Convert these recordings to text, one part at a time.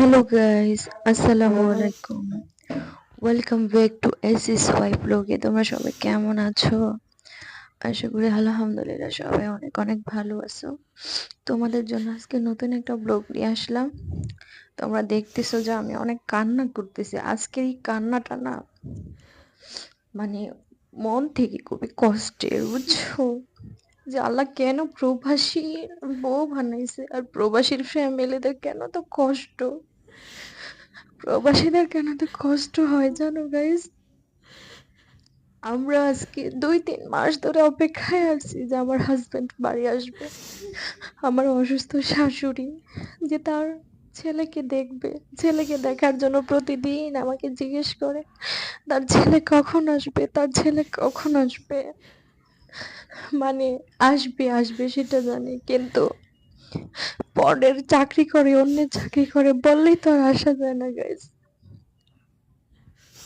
Hello guys আসসালামু আলাইকুম welcome back to S S Y ব্লগে তোমরা সবাই কেমন আছো? আশা করি আলহামদুলিল্লাহ সবাই অনেক অনেক ভালো আছো। তোমাদের জন্য আজকে নতুন একটা ব্লগ নিয়ে আসলাম। তোমরা দেখতেছো যে আমি অনেক কান্না করতেছি। আজকের এই কান্নাটা না মানে মন থেকে খুবই কষ্টের বুঝছ? যে আল্লাহ কেন প্রবাসী বউ বানাইছে আর প্রবাসীর ফ্যামিলিদের কেন তো কষ্ট? প্রবাসীদের কেন তো কষ্ট হয় জানো গাইজ আমরা আজকে দুই, তিন মাস ধরে অপেক্ষায় আছি যে আমার হাজবেন্ড বাড়ি আসবে, আমার অসুস্থ শাশুড়ি, যে তার ছেলেকে দেখবে, ছেলেকে দেখার জন্য প্রতিদিন আমাকে জিজ্ঞেস করে, তার ছেলে কখন আসবে? তার ছেলে কখন আসবে? মানে আসবে আসবে, সেটা জানি, কিন্তু পরের চাকরি করে, অন্যের চাকরি করে বললেই তো আর আসা যায় না গাইজ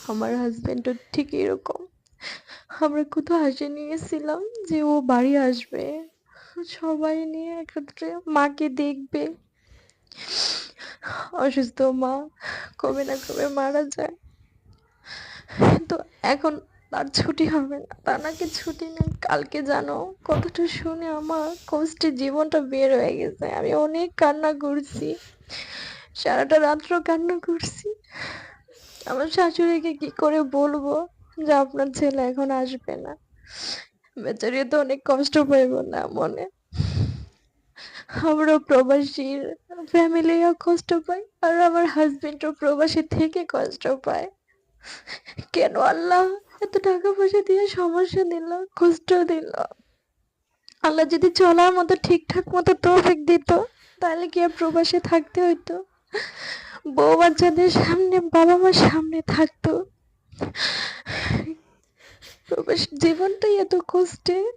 আমার হাজবেন্ডও ঠিক এরকম। আমরা কোথাও হাসি নিয়েছিলাম যে ও বাড়ি আসবে। সবাই নিয়ে একত্রে মাকে দেখবে। অসুস্থ মা কবে না কবে মারা যায়। তো এখন তার ছুটি হবে না। তা নাকি ছুটি নেই? কালকে জানো? কথাটা শুনে আমার কষ্টে জীবনটা বের হয়ে গেছে। আমি অনেক কান্না করছি। সারাটা রাত্র কান্না করছি। আমার শাশুড়িকে কি করে বলব যে আপনার ছেলে এখন আসবে না? বেচারি তো অনেক কষ্ট পাইব না মনে। আমরা প্রবাসীর ফ্যামিলিও কষ্ট পাই আর আমার হাজবেন্ডও প্রবাসী থেকে কষ্ট পায়। কেন আল্লাহ? এত টাকা পয়সা দিয়ে সমস্যা দিল, কষ্ট দিল। আল্লাহ যদি চলার মতো, ঠিকঠাক মতো তৌফিক দিত, তাহলে কি আর প্রবাসে থাকতে হইতো? বউ বাচ্চাদের সামনে, বাবা মার সামনে থাকতো। প্রবাস জীবনটাই এত কষ্টে।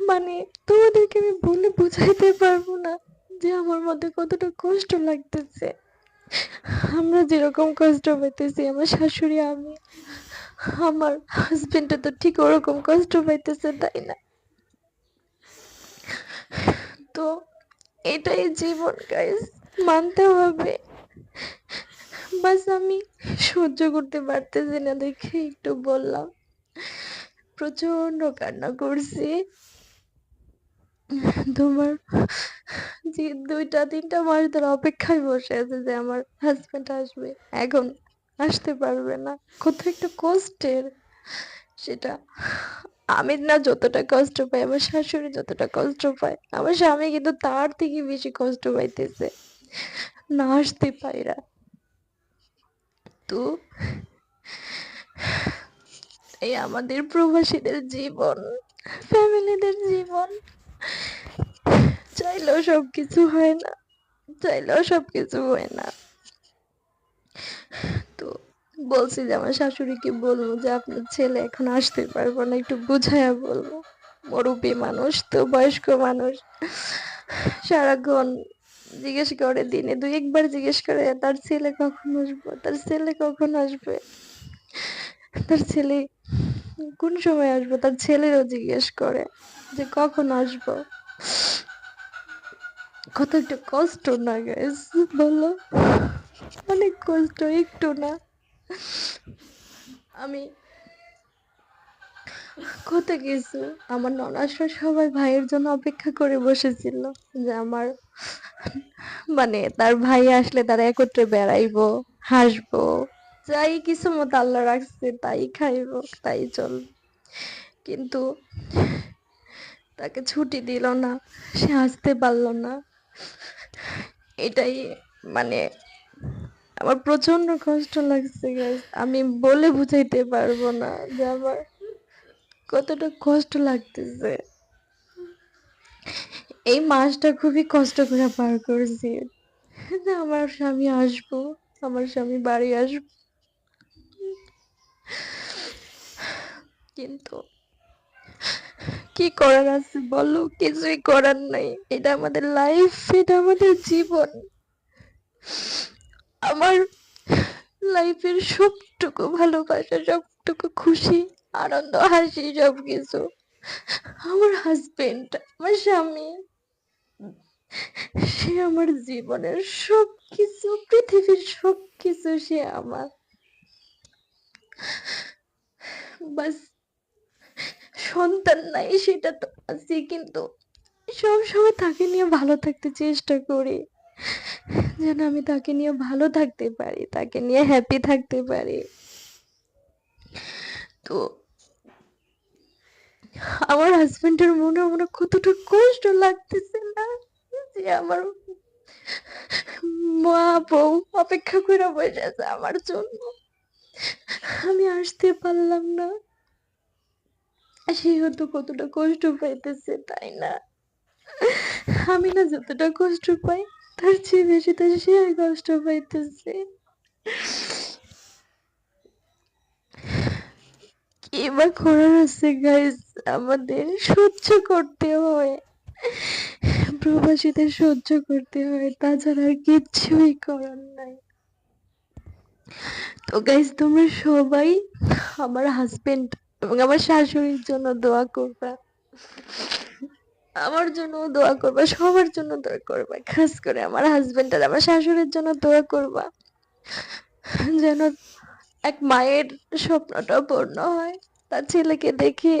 মানে তোমাদেরকে আমি বলে বুঝাইতে পারব না যে আমার মধ্যে কতটা কষ্ট লাগতেছে। আমরা যেরকম কষ্ট পাইতেছি, আমার শাশুড়ি, আমি, আমার হাজবেন্ডে তো ঠিক ওরকম কষ্ট পাইতেছে, তাই না? তো এটাই জীবন গাইজ মানতে হবে। বাস আমি সহ্য করতে পারতেছি না, দেখে একটু বললাম। প্রচণ্ড কান্না করছি। তোমার যে দুইটা, তিনটা মাস ধরে অপেক্ষায় বসে আছে যে আমার হাজবেন্ড আসবে। এখন আসতে পারবে না। কত একটা কষ্টের সেটা। আমি না যতটা কষ্ট পাই, আমার শাশুড়ি যতটা কষ্ট পায়, আমার স্বামী কিন্তু তার থেকে বেশি কষ্ট পাইতেছে। না আসতে পাইরা তো এই আমাদের প্রবাসীদের জীবন ফ্যামিলিদের জীবন। চাইলেও সব কিছু হয় না, চাইলেও সব কিছু হয় না। তো বলছি যে আমার শাশুড়িকে বলব যে আপনার ছেলে এখন আসতে পারব না, একটু বুঝাইয়া বলব। মুরব্বী মানুষ তো, বয়স্ক মানুষ। সারাক্ষণ জিজ্ঞেস করে, দিনে দুই একবার জিজ্ঞেস করে, তার ছেলে কখন আসব? তার ছেলে কখন আসবে? তার ছেলে কোন সময় আসব? তার ছেলেরও জিজ্ঞেস করে যে কখন আসব? কত একটা কষ্ট না গাইস বলো? অনেক কষ্ট, একটু না। আমি কত কিছু। আমার ননাসরা সবাই ভাইয়ের জন্য অপেক্ষা করে বসেছিল যে আমার মানে তার ভাই আসলে তারা একত্রে বেড়াইবো, হাসবো। যাই কিছু মতো আল্লাহ রাখছে, তাই খাইব, তাই চল কিন্তু তাকে ছুটি দিল না, সে আসতে পারল না। এটাই মানে আমার প্রচণ্ড কষ্ট লাগছে আমি বলে বুঝাইতে পারব না যে আমার কতটা কষ্ট লাগতেছে। এই মাসটা খুবই কষ্ট করে পার করেছি। আমার স্বামী আসব, আমার স্বামী বাড়ি আসব। কিন্তু কি করার আছে বলো? কিছুই করার নাই। এটা আমাদের লাইফ এটা আমাদের জীবন। আমার লাইফের সবটুকু ভালোবাসা, সবটুকু খুশি, আনন্দ, হাসি সব কিছু আমার হাজবেন্ড আমার স্বামী, সে আমার জীবনের সবকিছু, পৃথিবীর সবকিছু সে আমার। বাস সন্তান নাই, সেটা তো আছে কিন্তু সবসময় তাকে নিয়ে ভালো থাকতে চেষ্টা করি। যেন আমি তাকে নিয়ে ভালো থাকতে পারি, তাকে নিয়ে হ্যাপি থাকতে পারি। তো আমার হাজবেন্ডের মনে মনে কতটা কষ্ট লাগতেছে না যে আমার মা বউ অপেক্ষা করে বসে আছে আমার জন্য। আমি আসতে পারলাম না। সে হয়তো কতটা কষ্ট পাইতেছে, তাই না? আমি না যতটা কষ্ট পাই, তার চেয়ে বেশি তো সে কষ্ট পাইতেছে। বা করার আছে গাইস আমাদের সহ্য করতে হয়। প্রবাসীদের সহ্য করতে হয়, তাছাড়া আর কিচ্ছুই করার নাই। তো গাইস তোমরা সবাই আমার হাজবেন্ড এবং আমার শাশুড়ির জন্য দোয়া করবা। আমার জন্য দোয়া করবা, সবার জন্য দোয়া করবা, খাস করে আমার হাজবেন্ড আর আমার শাশুড়ির জন্য দোয়া করবা। যেন এক মায়ের স্বপ্নটা পূর্ণ হয়, তার ছেলেকে দেখে,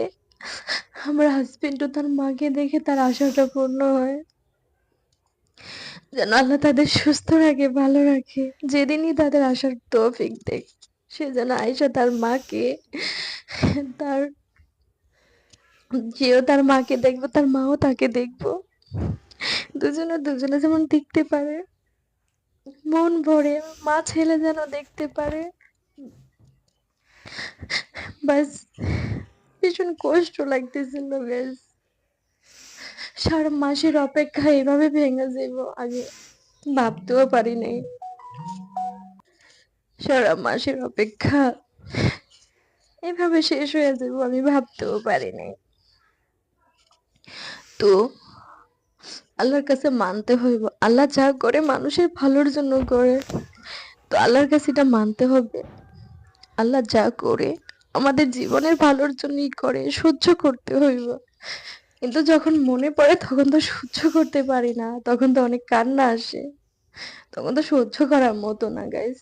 আমার হাজবেন্ডও তার মাকে দেখে তার আশাটা পূর্ণ হয়। যেন আল্লাহ তাদের সুস্থ রাখে, ভালো রাখে, যেদিনই তাদের আসার তৌফিক দেখ সে যেন আয়সা তার মাকে, তার যেও তার মাকে দেখব, তার মাও তাকে দেখব। দুজনে দুজনে যেমন দেখতে পারে, মন ভরে মা ছেলে যেন দেখতে পারে। বাস, ভীষণ কষ্ট লাগতেছিল, বেশ। সারা মাসের অপেক্ষা এভাবে ভেঙে যাব আগে ভাবতেও পারি নাই। সারা মাসের অপেক্ষা। এভাবে শেষ হয়ে যাব আমি ভাবতেও পারিনি। তো, আল্লাহর কাছে মানতে হইব। আল্লাহ যা করে মানুষের ভালোর জন্য করে। তো আল্লাহর কাছে এটা মানতে হবে। আল্লাহ যা করে আমাদের জীবনের ভালোর জন্যই করে, সহ্য করতে হইব। কিন্তু যখন মনে পড়ে তখন তো সহ্য করতে পারি না, তখন তো অনেক কান্না আসে। তখন তো সহ্য করার মতো না গাইস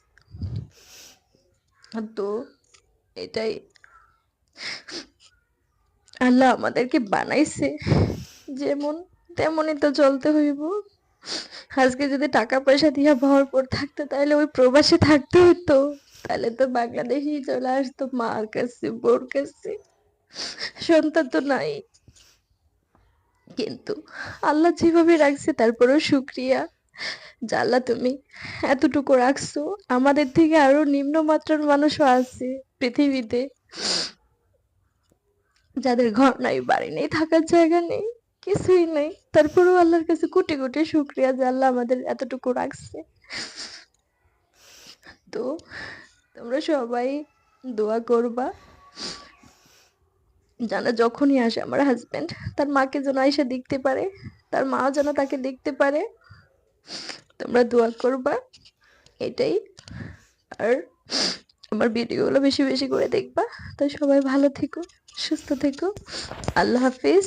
তো এটাই আল্লাহ আমাদেরকে বানাইছে। যেমন তেমনই তো চলতে হইব। আজকে যদি টাকা পয়সা দিয়া ভরপুর থাকতো, তাহলে ওই প্রবাসে থাকতে হতো তাহলে তো বাংলাদেশেই চলে আসতো, মার কাছে, বোর কাছে। সন্তান তো নাই। কিন্তু আল্লাহ যেভাবে রাখছে, তারপরেও শুক্রিয়া। আল্লাহ তুমি, এতটুকু রাখছো। আমাদের থেকে আরও নিম্নমাত্রার মানুষও আছে পৃথিবীতে। যাদের ঘর নাই, বাড়ি নেই, থাকার জায়গা নেই, কিছুই নেই। তারপরেও আল্লাহর কাছে কোটি কোটি শুক্রিয়া যে আল্লাহ আমাদের এতটুকু রাখছে। তো তোমরা সবাই দোয়া করবা। যেন যখনই আসে আমার হাজবেন্ড তার মাকে যেন এসে দেখতে পারে, তার মাও যেন তাকে দেখতে পারে। তোমরা দোয়া করবা, এটাই। আর আমার ভিডিওগুলো বেশি বেশি করে দেখবা। তো সবাই ভালো থেকো, সুস্থ থেকো। আল্লাহ হাফিজ।